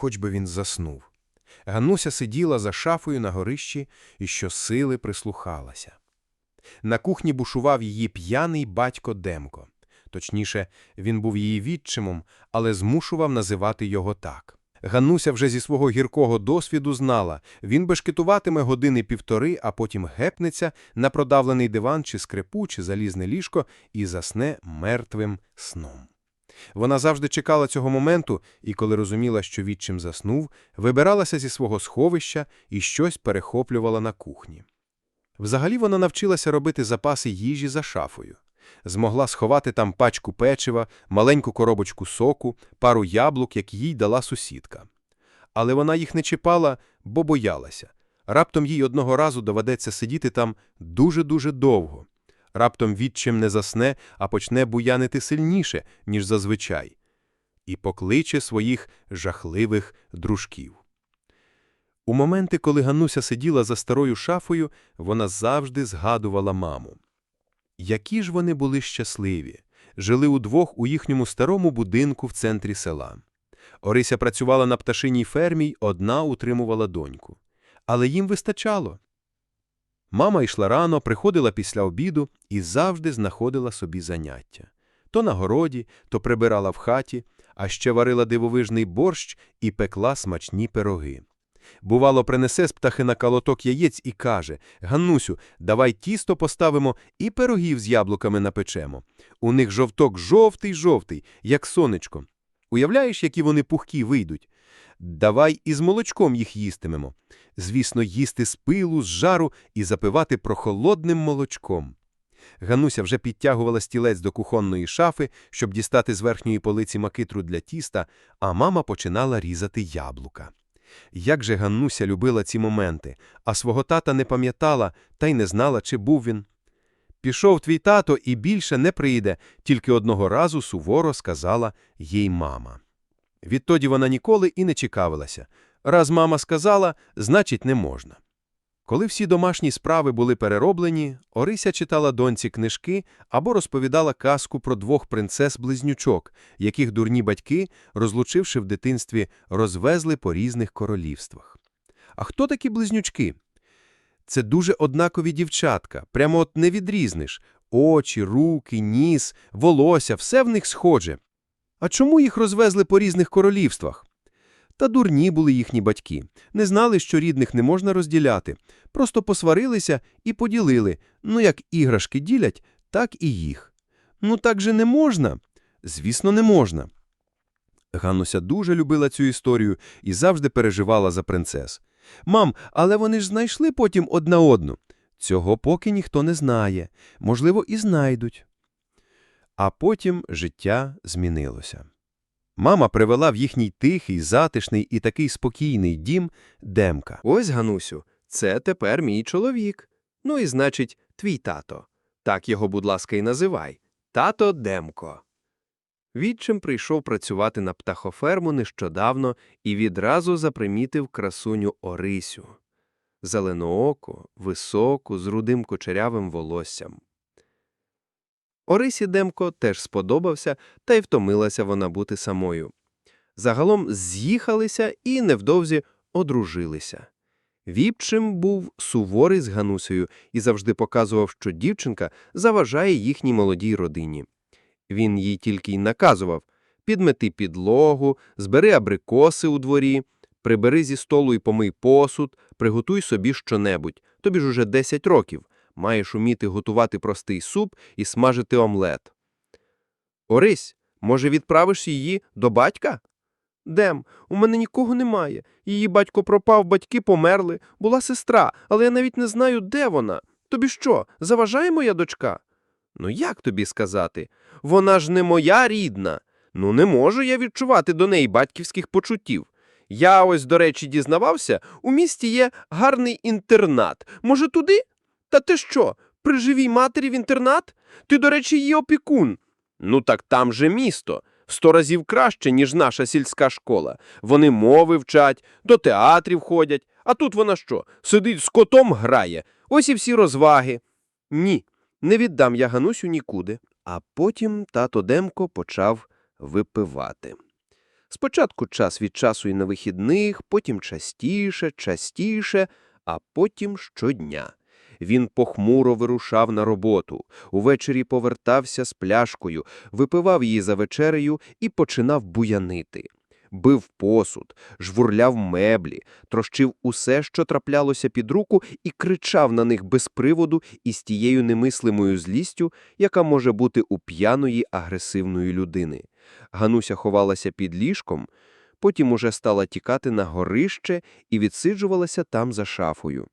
хоч би він заснув. Ганнуся сиділа за шафою на горищі і щосили прислухалася. На кухні бушував її п'яний батько Демко. Точніше, він був її відчимом, але змушував називати його так. Ганнуся вже зі свого гіркого досвіду знала, він бешкетуватиме години півтори, а потім гепнеться на продавлений диван чи скрипу, чи залізне ліжко і засне мертвим сном. Вона завжди чекала цього моменту і, коли розуміла, що відчим заснув, вибиралася зі свого сховища і щось перехоплювала на кухні. Взагалі вона навчилася робити запаси їжі за шафою. Змогла сховати там пачку печива, маленьку коробочку соку, пару яблук, як їй дала сусідка. Але вона їх не чіпала, бо боялася. Раптом їй одного разу доведеться сидіти там дуже-дуже довго. Раптом відчим не засне, а почне буянити сильніше, ніж зазвичай. І покличе своїх жахливих дружків. У моменти, коли Ганнуся сиділа за старою шафою, вона завжди згадувала маму. Які ж вони були щасливі, жили удвох у їхньому старому будинку в центрі села. Орися працювала на пташиній фермі й одна утримувала доньку. Але їм вистачало. Мама йшла рано, приходила після обіду і завжди знаходила собі заняття. То на городі, то прибирала в хаті, а ще варила дивовижний борщ і пекла смачні пироги. Бувало, принесе з птахина калоток яєць і каже Ганнусю, давай тісто поставимо і пирогів з яблуками напечемо. У них жовток жовтий-жовтий, як сонечко. Уявляєш, які вони пухкі вийдуть? Давай із молочком їх їстимемо. Звісно, їсти з пилу, з жару і запивати прохолодним молочком. Гануся вже підтягувала стілець до кухонної шафи, щоб дістати з верхньої полиці макитру для тіста, а мама починала різати яблука. Як же Ганнуся любила ці моменти, а свого тата не пам'ятала та й не знала, чи був він. Пішов твій тато і більше не прийде, тільки одного разу суворо сказала їй мама. Відтоді вона ніколи і не цікавилася. Раз мама сказала, значить, не можна. Коли всі домашні справи були перероблені, Орися читала доньці книжки або розповідала казку про двох принцес-близнючок, яких дурні батьки, розлучивши в дитинстві, розвезли по різних королівствах. А хто такі близнючки? Це дуже однакові дівчатка, прямо от не відрізниш. Очі, руки, ніс, волосся – все в них схоже. А чому їх розвезли по різних королівствах? Та дурні були їхні батьки, не знали, що рідних не можна розділяти, просто посварилися і поділили, ну як іграшки ділять, так і їх. Ну так же не можна? Звісно, не можна. Ганнуся дуже любила цю історію і завжди переживала за принцес. Мам, але вони ж знайшли потім одна одну. Цього поки ніхто не знає, можливо, і знайдуть. А потім життя змінилося. Мама привела в їхній тихий, затишний і такий спокійний дім Демка. Ось, Ганусю, це тепер мій чоловік. Ну і значить, твій тато. Так його, будь ласка, і називай. Тато Демко. Відчим прийшов працювати на птахоферму нещодавно і відразу запримітив красуню Орисю. Зеленооку, високу, з рудим кучерявим волоссям. Орисі Демко теж сподобався, та й втомилася вона бути самою. Загалом з'їхалися і невдовзі одружилися. Віпчим був суворий з Ганусею і завжди показував, що дівчинка заважає їхній молодій родині. Він їй тільки й наказував підмети підлогу, збери абрикоси у дворі, прибери зі столу і помий посуд, приготуй собі щонебудь. Тобі ж уже 10 років. Маєш уміти готувати простий суп і смажити омлет. Орись, може, відправиш її до батька? Дем, у мене нікого немає. Її батько пропав, батьки померли. Була сестра, але я навіть не знаю, де вона. Тобі що, заважає моя дочка? Ну як тобі сказати? Вона ж не моя рідна. Ну не можу я відчувати до неї батьківських почуттів. Я ось, до речі, дізнавався, у місті є гарний інтернат. Може, туди? Та ти що, при живій матері в інтернат? Ти, до речі, її опікун. Ну так там же місто. Сто разів краще, ніж наша сільська школа. Вони мови вчать, до театрів ходять. А тут вона що, сидить з котом грає. Ось і всі розваги. Ні, не віддам я Ганусю нікуди. А потім тато Демко почав випивати. Спочатку час від часу і на вихідних, потім частіше, частіше, а потім щодня. Він похмуро вирушав на роботу, увечері повертався з пляшкою, випивав її за вечерею і починав буянити. Бив посуд, жвурляв меблі, трощив усе, що траплялося під руку, і кричав на них без приводу і з тією немислимою злістю, яка може бути у п'яної агресивної людини. Гануся ховалася під ліжком, потім уже стала тікати на горище і відсиджувалася там за шафою.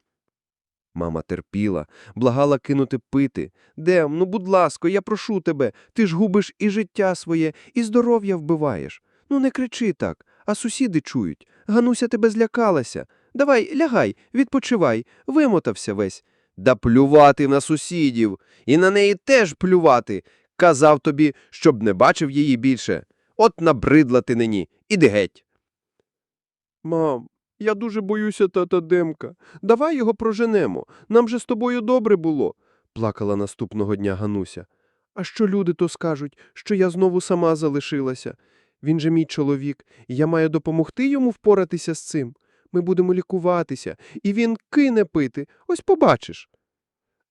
Мама терпіла, благала кинути пити. Дем, ну будь ласка, я прошу тебе, ти ж губиш і життя своє, і здоров'я вбиваєш. Ну не кричи так, а сусіди чують. Гануся тебе злякалася. Давай, лягай, відпочивай, вимотався весь. Да плювати на сусідів, і на неї теж плювати. Казав тобі, щоб не бачив її більше. От набридла ти нині, іди геть. Мам, я дуже боюся тата Демка. Давай його проженемо. Нам же з тобою добре було, плакала наступного дня Гануся. А що люди то скажуть, що я знову сама залишилася? Він же мій чоловік, і я маю допомогти йому впоратися з цим. Ми будемо лікуватися, і він кине пити. Ось побачиш.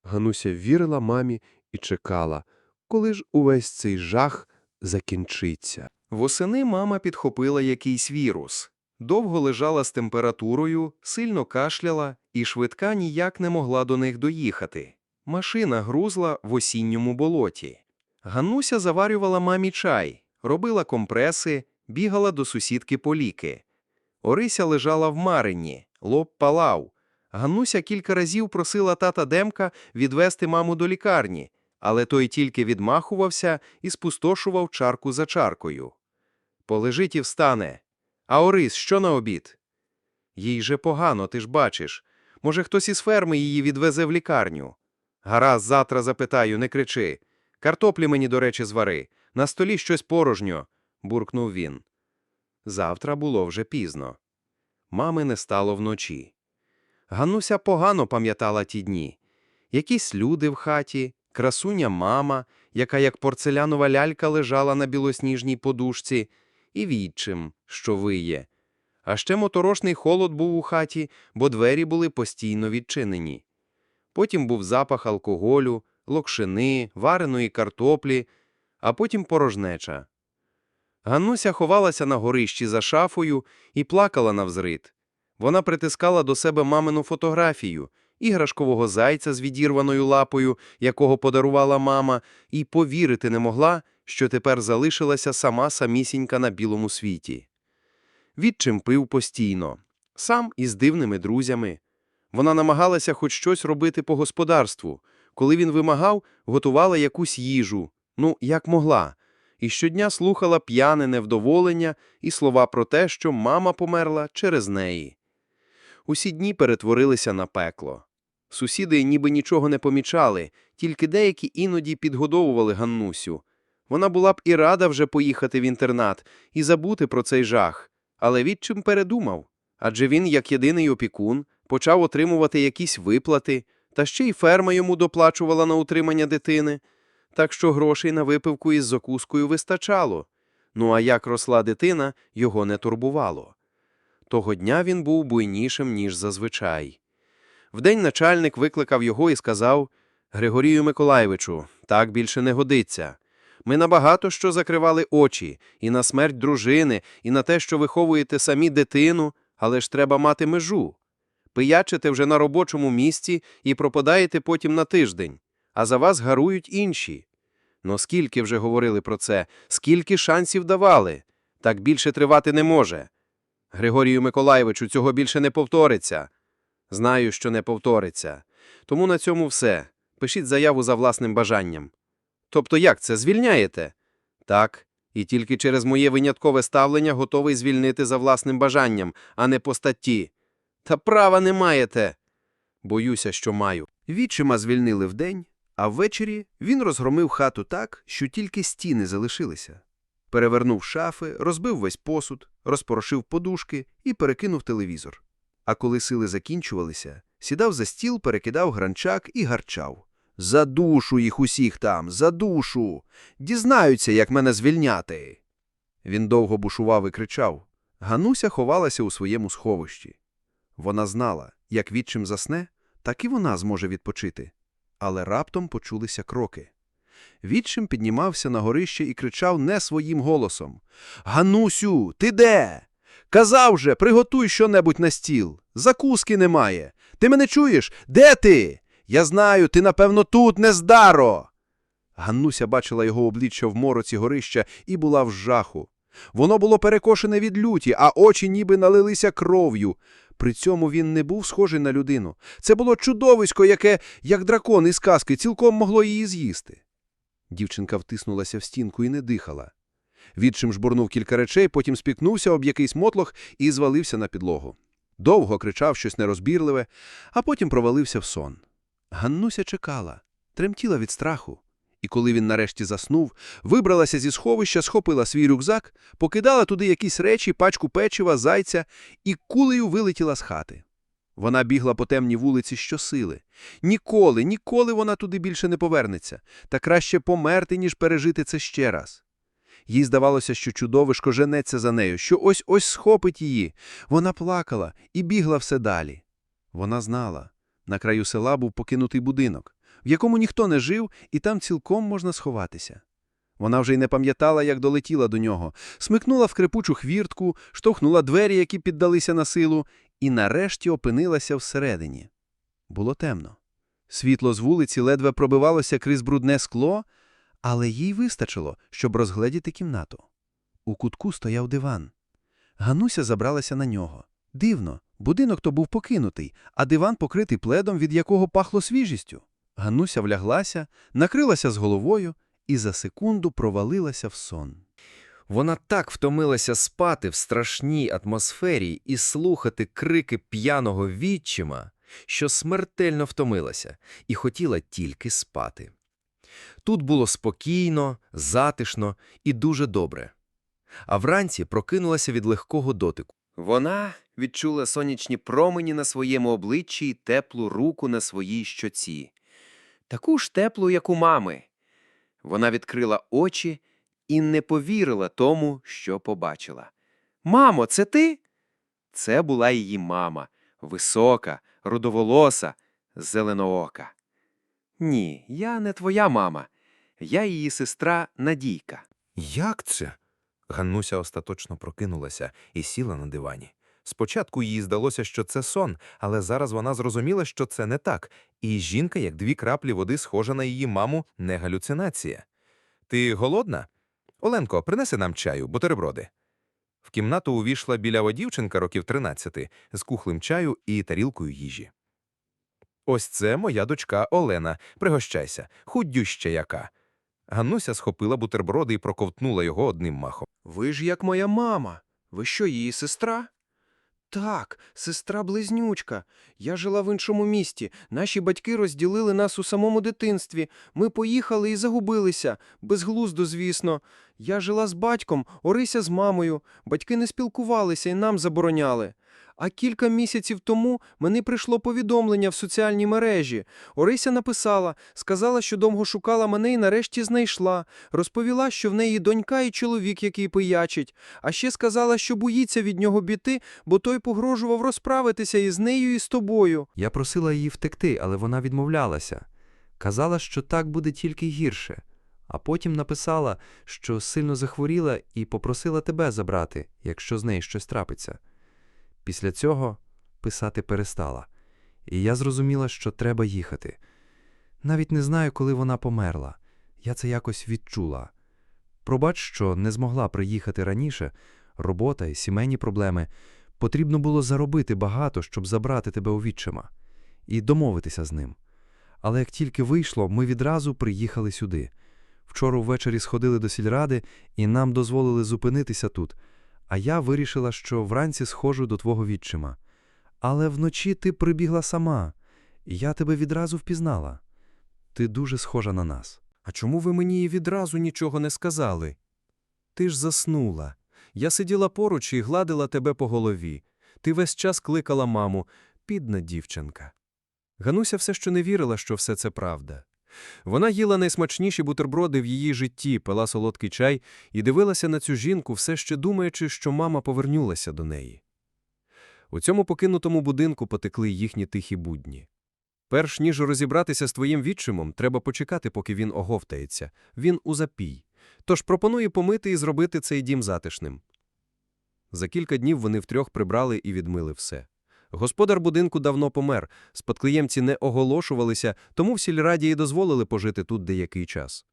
Гануся вірила мамі і чекала, коли ж увесь цей жах закінчиться. Восени мама підхопила якийсь вірус. Довго лежала з температурою, сильно кашляла, і швидка ніяк не могла до них доїхати. Машина грузла в осінньому болоті. Ганнуся заварювала мамі чай, робила компреси, бігала до сусідки по ліки. Орися лежала в Марині, лоб палав. Ганнуся кілька разів просила тата Демка відвести маму до лікарні, але той тільки відмахувався і спустошував чарку за чаркою. Полежить і встане. А Орис, що на обід? Їй же погано, ти ж бачиш. Може, хтось із ферми її відвезе в лікарню. Гаразд, завтра запитаю, не кричи. Картоплі мені, до речі, звари. На столі щось порожньо, буркнув він. Завтра було вже пізно. Мами не стало вночі. Гануся погано пам'ятала ті дні. Якісь люди в хаті, красуня мама, яка як порцелянова лялька лежала на білосніжній подушці, і відчим, що виє. А ще моторошний холод був у хаті, бо двері були постійно відчинені. Потім був запах алкоголю, локшини, вареної картоплі, а потім порожнеча. Ганнуся ховалася на горищі за шафою і плакала навзрид. Вона притискала до себе мамину фотографію, іграшкового зайця з відірваною лапою, якого подарувала мама, і повірити не могла, що тепер залишилася сама самісінька на білому світі. Відчим пив постійно, сам із дивними друзями. Вона намагалася хоч щось робити по господарству. Коли він вимагав, готувала якусь їжу, ну, як могла, і щодня слухала п'яне невдоволення і слова про те, що мама померла через неї. Усі дні перетворилися на пекло. Сусіди ніби нічого не помічали, тільки деякі іноді підгодовували Ганнусю. Вона була б і рада вже поїхати в інтернат і забути про цей жах, але відчим передумав. Адже він, як єдиний опікун, почав отримувати якісь виплати, та ще й ферма йому доплачувала на утримання дитини, так що грошей на випивку із закускою вистачало. Ну а як росла дитина, його не турбувало. Того дня він був буйнішим, ніж зазвичай. Вдень начальник викликав його і сказав Григорію Миколаєвичу, так більше не годиться. Ми набагато що закривали очі і на смерть дружини, і на те, що виховуєте самі дитину, але ж треба мати межу. Пиячите вже на робочому місці і пропадаєте потім на тиждень, а за вас гарують інші. Ну скільки вже говорили про це, скільки шансів давали? Так більше тривати не може. Григорію Миколаєвичу, цього більше не повториться. Знаю, що не повториться. Тому на цьому все. Пишіть заяву за власним бажанням. Тобто як це, звільняєте? Так, і тільки через моє виняткове ставлення готовий звільнити за власним бажанням, а не по статті. Та права не маєте. Боюся, що маю. Відчима звільнили вдень, а ввечері він розгромив хату так, що тільки стіни залишилися. Перевернув шафи, розбив весь посуд, розпорошив подушки і перекинув телевізор. А коли сили закінчувалися, сідав за стіл, перекидав гранчак і гарчав. «За душу їх усіх там, за душу! Дізнаються, як мене звільняти!» Він довго бушував і кричав. Гануся ховалася у своєму сховищі. Вона знала, як відчим засне, так і вона зможе відпочити. Але раптом почулися кроки. Відчим піднімався на горище і кричав не своїм голосом. Ганусю, ти де? Казав же, приготуй щонебудь на стіл. Закуски немає. Ти мене чуєш? Де ти? Я знаю, ти, напевно, тут, нездаро. Ганнуся бачила його обличчя в мороці горища і була в жаху. Воно було перекошене від люті, а очі ніби налилися кров'ю. При цьому він не був схожий на людину. Це було чудовисько, яке, як дракон із казки, цілком могло її з'їсти. Дівчинка втиснулася в стінку і не дихала. Відчим жбурнув кілька речей, потім спікнувся об якийсь мотлох і звалився на підлогу. Довго кричав щось нерозбірливе, а потім провалився в сон. Ганнуся чекала, тремтіла від страху. І коли він нарешті заснув, вибралася зі сховища, схопила свій рюкзак, покидала туди якісь речі, пачку печива, зайця і кулею вилетіла з хати. Вона бігла по темній вулиці щосили. Ніколи, ніколи вона туди більше не повернеться, та краще померти, ніж пережити це ще раз. Їй здавалося, що чудовишко женеться за нею, що ось-ось схопить її. Вона плакала і бігла все далі. Вона знала. На краю села був покинутий будинок, в якому ніхто не жив, і там цілком можна сховатися. Вона вже й не пам'ятала, як долетіла до нього, смикнула в крепучу хвіртку, штовхнула двері, які піддалися на силу, і нарешті опинилася всередині. Було темно. Світло з вулиці ледве пробивалося крізь брудне скло, але їй вистачило, щоб розгледіти кімнату. У кутку стояв диван. Гануся забралася на нього. Дивно, будинок то був покинутий, а диван покритий пледом, від якого пахло свіжістю. Гануся вляглася, накрилася з головою і за секунду провалилася в сон. Вона так втомилася спати в страшній атмосфері і слухати крики п'яного відчима, що смертельно втомилася і хотіла тільки спати. Тут було спокійно, затишно і дуже добре. А вранці прокинулася від легкого дотику. Вона відчула сонячні промені на своєму обличчі і теплу руку на своїй щоці. Таку ж теплу, як у мами. Вона відкрила очі і не повірила тому, що побачила. Мамо, це ти? Це була її мама, висока, рудоволоса, зеленоока. Ні, я не твоя мама. Я її сестра Надійка. Як це? Ганнуся остаточно прокинулася і сіла на дивані. Спочатку їй здалося, що це сон, але зараз вона зрозуміла, що це не так, і жінка, як дві краплі води, схожа на її маму, не галюцинація. Ти голодна? Оленко, принеси нам чаю, бутерброди. В кімнату увійшла білява дівчинка років 13 з кухлем чаю і тарілкою їжі. Ось це моя дочка Олена. Пригощайся, худюща яка. Ганнуся схопила бутерброди і проковтнула його одним махом. Ви ж як моя мама. Ви що, її сестра? Так, сестра-близнючка. Я жила в іншому місті. Наші батьки розділили нас у самому дитинстві. Ми поїхали і загубилися. Безглуздо, звісно. Я жила з батьком, Орися з мамою. Батьки не спілкувалися і нам забороняли. А кілька місяців тому мені прийшло повідомлення в соціальній мережі. Орися написала, сказала, що довго шукала мене і нарешті знайшла. Розповіла, що в неї донька і чоловік, який пиячить. А ще сказала, що боїться від нього біти, бо той погрожував розправитися із нею і з тобою. Я просила її втекти, але вона відмовлялася. Казала, що так буде тільки гірше. А потім написала, що сильно захворіла і попросила тебе забрати, якщо з нею щось трапиться. Після цього писати перестала. І я зрозуміла, що треба їхати. Навіть не знаю, коли вона померла. Я це якось відчула. Пробач, що не змогла приїхати раніше. Робота і сімейні проблеми. Потрібно було заробити багато, щоб забрати тебе у відчима і домовитися з ним. Але як тільки вийшло, ми відразу приїхали сюди. Вчора ввечері сходили до сільради, і нам дозволили зупинитися тут. А я вирішила, що вранці схожу до твого відчима. Але вночі ти прибігла сама, і я тебе відразу впізнала. Ти дуже схожа на нас. А чому ви мені відразу нічого не сказали? Ти ж заснула. Я сиділа поруч і гладила тебе по голові. Ти весь час кликала маму, підна дівчинка. Гануся все ще не вірила, що все це правда. Вона їла найсмачніші бутерброди в її житті, пила солодкий чай і дивилася на цю жінку, все ще думаючи, що мама повернулася до неї. У цьому покинутому будинку потекли їхні тихі будні. Перш ніж розібратися з твоїм відчимом, треба почекати, поки він оговтається. Він у запій. Тож пропонує помити і зробити цей дім затишним. За кілька днів вони втрьох прибрали і відмили все. Господар будинку давно помер, спадкоємці не оголошувалися, тому в сільраді і дозволили пожити тут деякий час.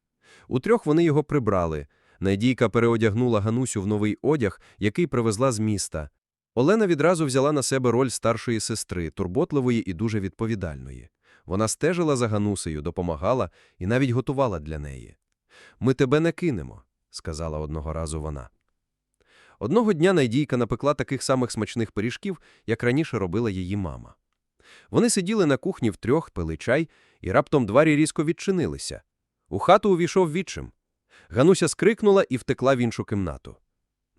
Утрьох вони його прибрали. Надійка переодягнула Ганусю в новий одяг, який привезла з міста. Олена відразу взяла на себе роль старшої сестри, турботливої і дуже відповідальної. Вона стежила за Ганусею, допомагала і навіть готувала для неї. «Ми тебе не кинемо», – сказала одного разу вона. Одного дня Найдійка напекла таких самих смачних пиріжків, як раніше робила її мама. Вони сиділи на кухні втрьох, пили чай, і раптом двері різко відчинилися. У хату увійшов відчим. Гануся скрикнула і втекла в іншу кімнату.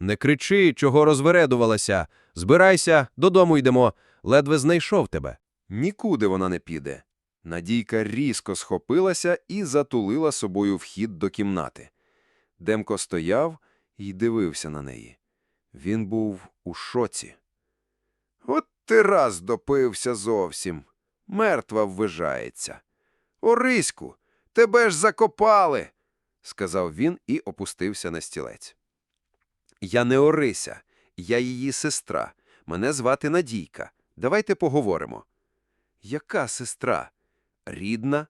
Не кричи, чого розвередувалася. Збирайся, додому йдемо. Ледве знайшов тебе. Нікуди вона не піде. Надійка різко схопилася і затулила собою вхід до кімнати. Демко стояв і дивився на неї. Він був у шоці. От ти раз допився зовсім. Мертва ввижається. Ориську, тебе ж закопали, сказав він і опустився на стілець. Я не Орися, я її сестра. Мене звати Надійка. Давайте поговоримо. Яка сестра? Рідна?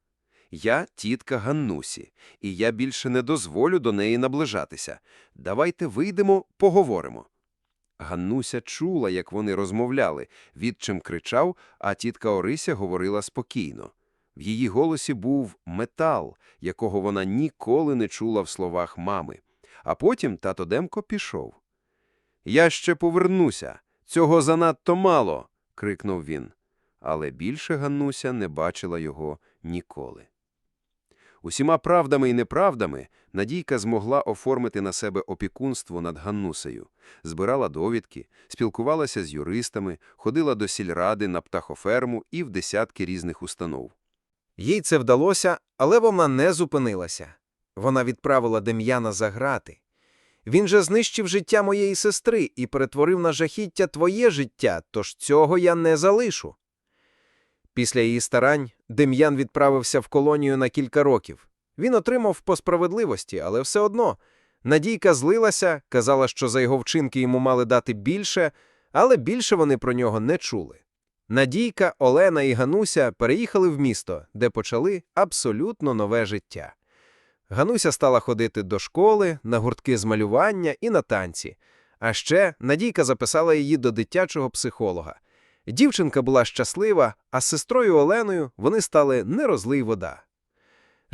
Я тітка Ганнусі, і я більше не дозволю до неї наближатися. Давайте вийдемо, поговоримо. Ганнуся чула, як вони розмовляли, відчим кричав, а тітка Орися говорила спокійно. В її голосі був метал, якого вона ніколи не чула в словах мами. А потім тато Демко пішов. Я ще повернуся. Цього занадто мало. крикнув він. Але більше Ганнуся не бачила його ніколи. Усіма правдами і неправдами Надійка змогла оформити на себе опікунство над Ганнусею, збирала довідки, спілкувалася з юристами, ходила до сільради на птахоферму і в десятки різних установ. Їй це вдалося, але вона не зупинилася. Вона відправила Дем'яна за грати. Він же знищив життя моєї сестри і перетворив на жахіття твоє життя, тож цього я не залишу. Після її старань Дем'ян відправився в колонію на кілька років. Він отримав по справедливості, але все одно. Надійка злилася, казала, що за його вчинки йому мали дати більше, але більше вони про нього не чули. Надійка, Олена і Гануся переїхали в місто, де почали абсолютно нове життя. Гануся стала ходити до школи, на гуртки з малювання і на танці. А ще Надійка записала її до дитячого психолога. Дівчинка була щаслива, а з сестрою Оленою вони стали не розлий вода.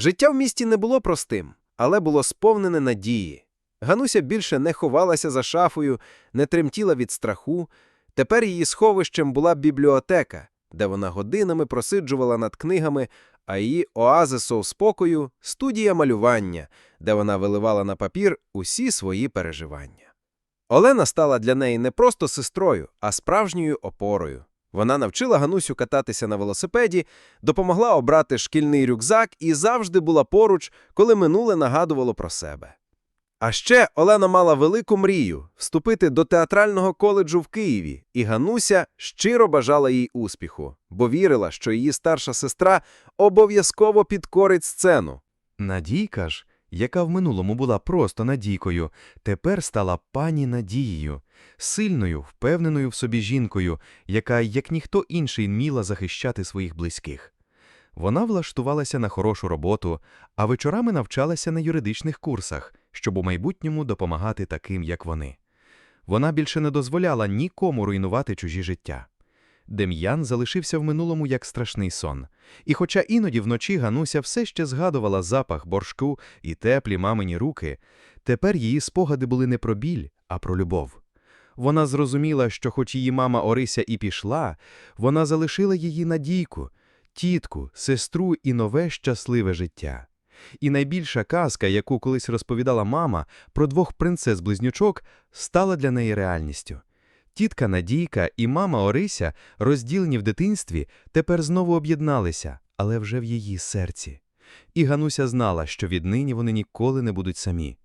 Життя в місті не було простим, але було сповнене надії. Гануся більше не ховалася за шафою, не тремтіла від страху. Тепер її сховищем була бібліотека, де вона годинами просиджувала над книгами, а її оазисом спокою – студія малювання, де вона виливала на папір усі свої переживання. Олена стала для неї не просто сестрою, а справжньою опорою. Вона навчила Ганусю кататися на велосипеді, допомогла обрати шкільний рюкзак і завжди була поруч, коли минуле нагадувало про себе. А ще Олена мала велику мрію вступити до театрального коледжу в Києві, і Гануся щиро бажала їй успіху, бо вірила, що її старша сестра обов'язково підкорить сцену. Надійка ж, яка в минулому була просто Надійкою, тепер стала пані Надією, сильною, впевненою в собі жінкою, яка, як ніхто інший, вміла захищати своїх близьких. Вона влаштувалася на хорошу роботу, а вечорами навчалася на юридичних курсах, щоб у майбутньому допомагати таким, як вони. Вона більше не дозволяла нікому руйнувати чужі життя. Дем'ян залишився в минулому як страшний сон. І хоча іноді вночі Гануся все ще згадувала запах боршку і теплі мамині руки, тепер її спогади були не про біль, а про любов. Вона зрозуміла, що хоч її мама Орися і пішла, вона залишила її надійку, тітку, сестру і нове щасливе життя. І найбільша казка, яку колись розповідала мама про двох принцес-близнючок, стала для неї реальністю. Тітка Надійка і мама Орися, розділені в дитинстві, тепер знову об'єдналися, але вже в її серці. І Гануся знала, що віднині вони ніколи не будуть самі.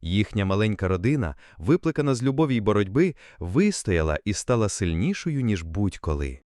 Їхня маленька родина, випликана з любові й боротьби, вистояла і стала сильнішою, ніж будь-коли.